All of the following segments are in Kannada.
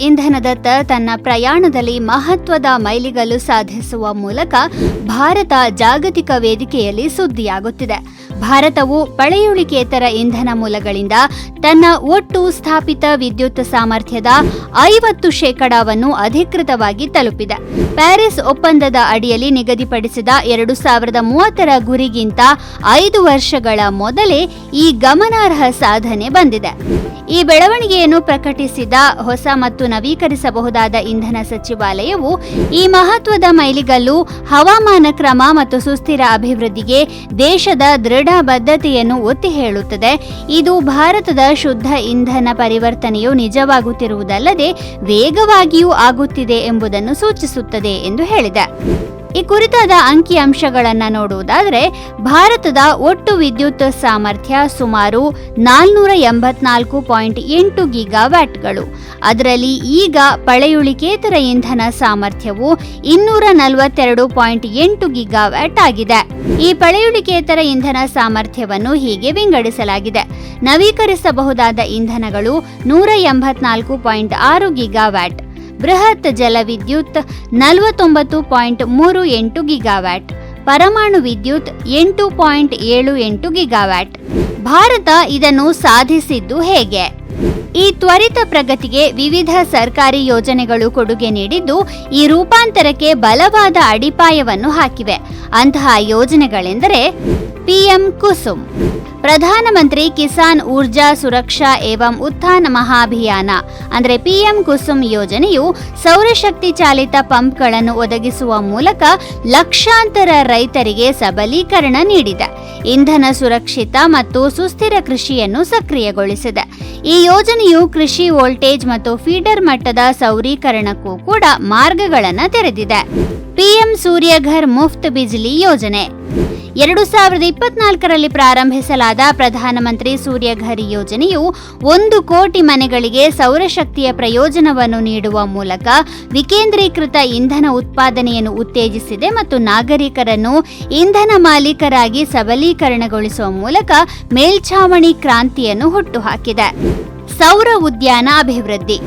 ಇಂಧನದತ್ತ ತನ್ನ ಪ್ರಯಾಣದಲ್ಲಿ ಮಹತ್ವದ ಮೈಲಿಗಲ್ಲು ಸಾಧಿಸುವ ಮೂಲಕ ಭಾರತ ಜಾಗತಿಕ ವೇದಿಕೆಯಲ್ಲಿ ಸುದ್ದಿಯಾಗುತ್ತಿದೆ. ಭಾರತವು ಪಳೆಯುಳಿಕೇತರ ಇಂಧನ ಮೂಲಗಳಿಂದ ತನ್ನ ಒಟ್ಟು ಸ್ಥಾಪಿತ ವಿದ್ಯುತ್ ಸಾಮರ್ಥ್ಯದ ಐವತ್ತು ಶೇಕಡಾವನ್ನು ಅಧಿಕೃತವಾಗಿ ತಲುಪಿದೆ. ಪ್ಯಾರಿಸ್ ಒಪ್ಪಂದದ ಅಡಿಯಲ್ಲಿ ನಿಗದಿಪಡಿಸಿದ ಎರಡು ಸಾವಿರದ ಮೂವತ್ತರ ಗುರಿಗಿಂತ ಐದು ವರ್ಷಗಳ ಮೊದಲೇ ಈ ಗಮನಾರ್ಹ ಸಾಧನೆ ಬಂದಿದೆ. ಈ ಬೆಳವಣಿಗೆಯನ್ನು ಪ್ರಕಟಿಸಿದ ಹೊಸ ಮತ್ತು ನವೀಕರಿಸಬಹುದಾದ ಇಂಧನ ಸಚಿವಾಲಯವು ಈ ಮಹತ್ವದ ಮೈಲಿಗಲ್ಲು, ಹವಾಮಾನ ಕ್ರಮ ಮತ್ತು ಸುಸ್ಥಿರ ಅಭಿವೃದ್ಧಿಗೆ ದೇಶದ ದೃಢ ಬದ್ಧತೆಯನ್ನು ಒತ್ತಿ ಹೇಳುತ್ತದೆ. ಇದು ಭಾರತದ ಶುದ್ಧ ಇಂಧನ ಪರಿವರ್ತನೆಯು ನಿಜವಾಗುತ್ತಿರುವುದಲ್ಲದೆ, ವೇಗವಾಗಿಯೂ ಆಗುತ್ತಿದೆ ಎಂಬುದನ್ನು ಸೂಚಿಸುತ್ತದೆ ಎಂದು ಹೇಳಿದೆ. ಈ ಕುರಿತಾದ ಅಂಕಿಅಂಶಗಳನ್ನು ನೋಡುವುದಾದರೆ, ಭಾರತದ ಒಟ್ಟು ವಿದ್ಯುತ್ ಸಾಮರ್ಥ್ಯ ಸುಮಾರು ನಾಲ್ನೂರ ಎಂಬತ್ನಾಲ್ಕು ಪಾಯಿಂಟ್ ಎಂಟು ಗಿಗಾವ್ಯಾಟ್ಗಳು. ಅದರಲ್ಲಿ ಈಗ ಪಳೆಯುಳಿಕೇತರ ಇಂಧನ ಸಾಮರ್ಥ್ಯವು ಇನ್ನೂರ ನಲವತ್ತೆರಡು ಪಾಯಿಂಟ್ ಎಂಟು ಗಿಗಾವ್ಯಾಟ್ ಆಗಿದೆ. ಈ ಪಳೆಯುಳಿಕೇತರ ಇಂಧನ ಸಾಮರ್ಥ್ಯವನ್ನು ಹೀಗೆ ವಿಂಗಡಿಸಲಾಗಿದೆ. ನವೀಕರಿಸಬಹುದಾದ ಇಂಧನಗಳು ನೂರ ಎಂಬತ್ನಾಲ್ಕು ಪಾಯಿಂಟ್ ಆರು ಗಿಗಾವ್ಯಾಟ್. ಬೃಹತ್ ಜಲವಿದ್ಯುತ್ ನಲವತ್ತೊಂಬತ್ತು ಪಾಯಿಂಟ್ ಮೂರು ಎಂಟು ಗಿಗಾವ್ಯಾಟ್, ಪರಮಾಣು ವಿದ್ಯುತ್ ಎಂಟು ಪಾಯಿಂಟ್ ಏಳು ಎಂಟು ಗಿಗಾವ್ಯಾಟ್. ಭಾರತ ಇದನ್ನು ಸಾಧಿಸಿದ್ದು ಹೇಗೆ? ಈ ತ್ವರಿತ ಪ್ರಗತಿಗೆ ವಿವಿಧ ಸರ್ಕಾರಿ ಯೋಜನೆಗಳು ಕೊಡುಗೆ ನೀಡಿದ್ದು ಈ ರೂಪಾಂತರಕ್ಕೆ ಬಲವಾದ ಅಡಿಪಾಯವನ್ನು ಹಾಕಿವೆ. ಅಂತಹ ಯೋಜನೆಗಳೆಂದರೆ ಪಿಎಂ ಕುಸುಮ್. ಪ್ರಧಾನಮಂತ್ರಿ ಕಿಸಾನ್ ಊರ್ಜಾ ಸುರಕ್ಷಾ ಏವಂ ಉತ್ಥಾನ ಮಹಾಭಿಯಾನ. ಅಂದರೆ ಪಿಎಂ ಕುಸುಮ್ ಯೋಜನೆಯು ಸೌರಶಕ್ತಿ ಚಾಲಿತ ಪಂಪ್ಗಳನ್ನು ಒದಗಿಸುವ ಮೂಲಕ ಲಕ್ಷಾಂತರ ರೈತರಿಗೆ ಸಬಲೀಕರಣ ನೀಡಿದೆ. ಇಂಧನ ಸುರಕ್ಷಿತ ಮತ್ತು ಸುಸ್ಥಿರ ಕೃಷಿಯನ್ನು ಸಕ್ರಿಯಗೊಳಿಸಿದೆ. ಈ ಯೋಜನೆಯು ಕೃಷಿ ವೋಲ್ಟೇಜ್ ಮತ್ತು ಫೀಡರ್ ಮಟ್ಟದ ಸೌರೀಕರಣಕ್ಕೂ ಕೂಡ ಮಾರ್ಗಗಳನ್ನು ತೆರೆದಿದೆ. ಪಿಎಂ ಸೂರ್ಯಘರ್ ಮುಫ್ತ್ ಬಿಜ್ಲಿ ಯೋಜನೆ. ಎರಡು ಸಾವಿರದ ಇಪ್ಪತ್ನಾಲ್ಕರಲ್ಲಿ ಪ್ರಾರಂಭಿಸಲಾದ ಪ್ರಧಾನಮಂತ್ರಿ ಸೂರ್ಯಘರಿ ಯೋಜನೆಯು ಒಂದು ಕೋಟಿ ಮನೆಗಳಿಗೆ ಸೌರಶಕ್ತಿಯ ಪ್ರಯೋಜನವನ್ನು ನೀಡುವ ಮೂಲಕ ವಿಕೇಂದ್ರೀಕೃತ ಇಂಧನ ಉತ್ಪಾದನೆಯನ್ನು ಉತ್ತೇಜಿಸಿದೆ ಮತ್ತು ನಾಗರಿಕರನ್ನು ಇಂಧನ ಮಾಲೀಕರಾಗಿ ಸಬಲೀಕರಣಗೊಳಿಸುವ ಮೂಲಕ ಮೇಲ್ಛಾವಣಿ ಕ್ರಾಂತಿಯನ್ನು ಹುಟ್ಟುಹಾಕಿದೆ. ಸೌರ ಉದ್ಯಾನ ಅಭಿವೃದ್ಧಿ.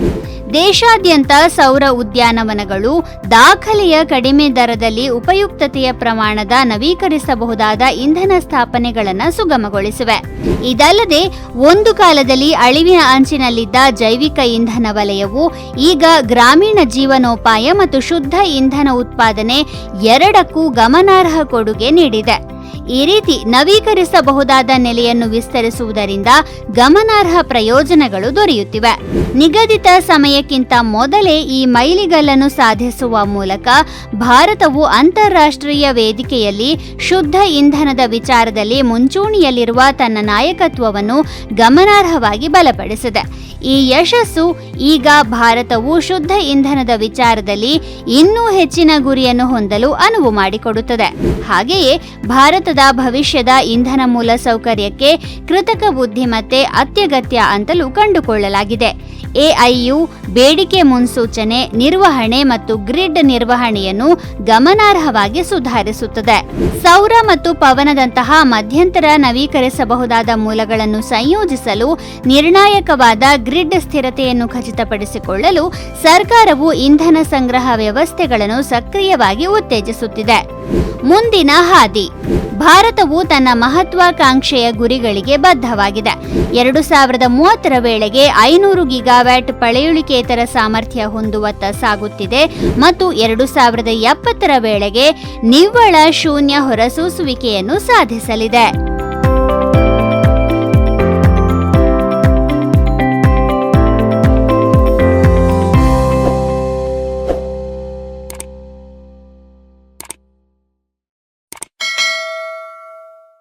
ದೇಶಾದ್ಯಂತ ಸೌರ ಉದ್ಯಾನವನಗಳು ದಾಖಲೆಯ ಕಡಿಮೆ ದರದಲ್ಲಿ ಉಪಯುಕ್ತತೆಯ ಪ್ರಮಾಣದ ನವೀಕರಿಸಬಹುದಾದ ಇಂಧನ ಸ್ಥಾಪನೆಗಳನ್ನು ಸುಗಮಗೊಳಿಸಿವೆ. ಇದಲ್ಲದೆ, ಒಂದು ಕಾಲದಲ್ಲಿ ಅಳಿವಿನ ಅಂಚಿನಲ್ಲಿದ್ದ ಜೈವಿಕ ಇಂಧನ ವಲಯವು ಈಗ ಗ್ರಾಮೀಣ ಜೀವನೋಪಾಯ ಮತ್ತು ಶುದ್ಧ ಇಂಧನ ಉತ್ಪಾದನೆ ಎರಡಕ್ಕೂ ಗಮನಾರ್ಹ ಕೊಡುಗೆ ನೀಡಿದೆ. ಈ ರೀತಿ ನವೀಕರಿಸಬಹುದಾದ ನೆಲೆಯನ್ನು ವಿಸ್ತರಿಸುವುದರಿಂದ ಗಮನಾರ್ಹ ಪ್ರಯೋಜನಗಳು ದೊರೆಯುತ್ತಿವೆ. ನಿಗದಿತ ಸಮಯಕ್ಕಿಂತ ಮೊದಲೇ ಈ ಮೈಲಿಗಲ್ಲನ್ನು ಸಾಧಿಸುವ ಮೂಲಕ ಭಾರತವು ಅಂತಾರಾಷ್ಟ್ರೀಯ ವೇದಿಕೆಯಲ್ಲಿ ಶುದ್ಧ ಇಂಧನದ ವಿಚಾರದಲ್ಲಿ ಮುಂಚೂಣಿಯಲ್ಲಿರುವ ತನ್ನ ನಾಯಕತ್ವವನ್ನು ಗಮನಾರ್ಹವಾಗಿ ಬಲಪಡಿಸಿದೆ. ಈ ಯಶಸ್ಸು ಈಗ ಭಾರತವು ಶುದ್ಧ ಇಂಧನದ ವಿಚಾರದಲ್ಲಿ ಇನ್ನೂ ಹೆಚ್ಚಿನ ಗುರಿಯನ್ನು ಹೊಂದಲು ಅನುವು ಮಾಡಿಕೊಡುತ್ತದೆ. ಹಾಗೆಯೇ ಭಾರತದ ಭವಿಷ್ಯದ ಇಂಧನ ಮೂಲ ಸೌಕರ್ಯಕ್ಕೆ ಕೃತಕ ಬುದ್ಧಿಮತ್ತೆ ಅತ್ಯಗತ್ಯ ಅಂತಲೂ ಕಂಡುಕೊಳ್ಳಲಾಗಿದೆ. ಎಐಯು ಬೇಡಿಕೆ ಮುನ್ಸೂಚನೆ, ನಿರ್ವಹಣೆ ಮತ್ತು ಗ್ರಿಡ್ ನಿರ್ವಹಣೆಯನ್ನು ಗಮನಾರ್ಹವಾಗಿ ಸುಧಾರಿಸುತ್ತದೆ. ಸೌರ ಮತ್ತು ಪವನದಂತಹ ಮಧ್ಯಂತರ ನವೀಕರಿಸಬಹುದಾದ ಮೂಲಗಳನ್ನು ಸಂಯೋಜಿಸಲು ನಿರ್ಣಾಯಕವಾದ ಗ್ರಿಡ್ ಸ್ಥಿರತೆಯನ್ನು ಖಚಿತಪಡಿಸಿಕೊಳ್ಳಲು ಸರ್ಕಾರವು ಇಂಧನ ಸಂಗ್ರಹ ವ್ಯವಸ್ಥೆಗಳನ್ನು ಸಕ್ರಿಯವಾಗಿ ಉತ್ತೇಜಿಸುತ್ತಿದೆ. ಮುಂದಿನ ಹಾದಿ. ಭಾರತವು ತನ್ನ ಮಹತ್ವಾಕಾಂಕ್ಷೆಯ ಗುರಿಗಳಿಗೆ ಬದ್ಧವಾಗಿದೆ. ಎರಡು ಸಾವಿರದ ಮೂವತ್ತರ ವೇಳೆಗೆ ಐನೂರು ಗಿಗಾವ್ಯಾಟ್ ಪಳೆಯುಳಿಕೇತರ ಸಾಮರ್ಥ್ಯ ಹೊಂದುವತ್ತ ಸಾಗುತ್ತಿದೆ ಮತ್ತು ಎರಡು ಸಾವಿರದ ಎಪ್ಪತ್ತರ ವೇಳೆಗೆ ನಿವ್ವಳ ಶೂನ್ಯ ಹೊರಸೂಸುವಿಕೆಯನ್ನು ಸಾಧಿಸಲಿದೆ.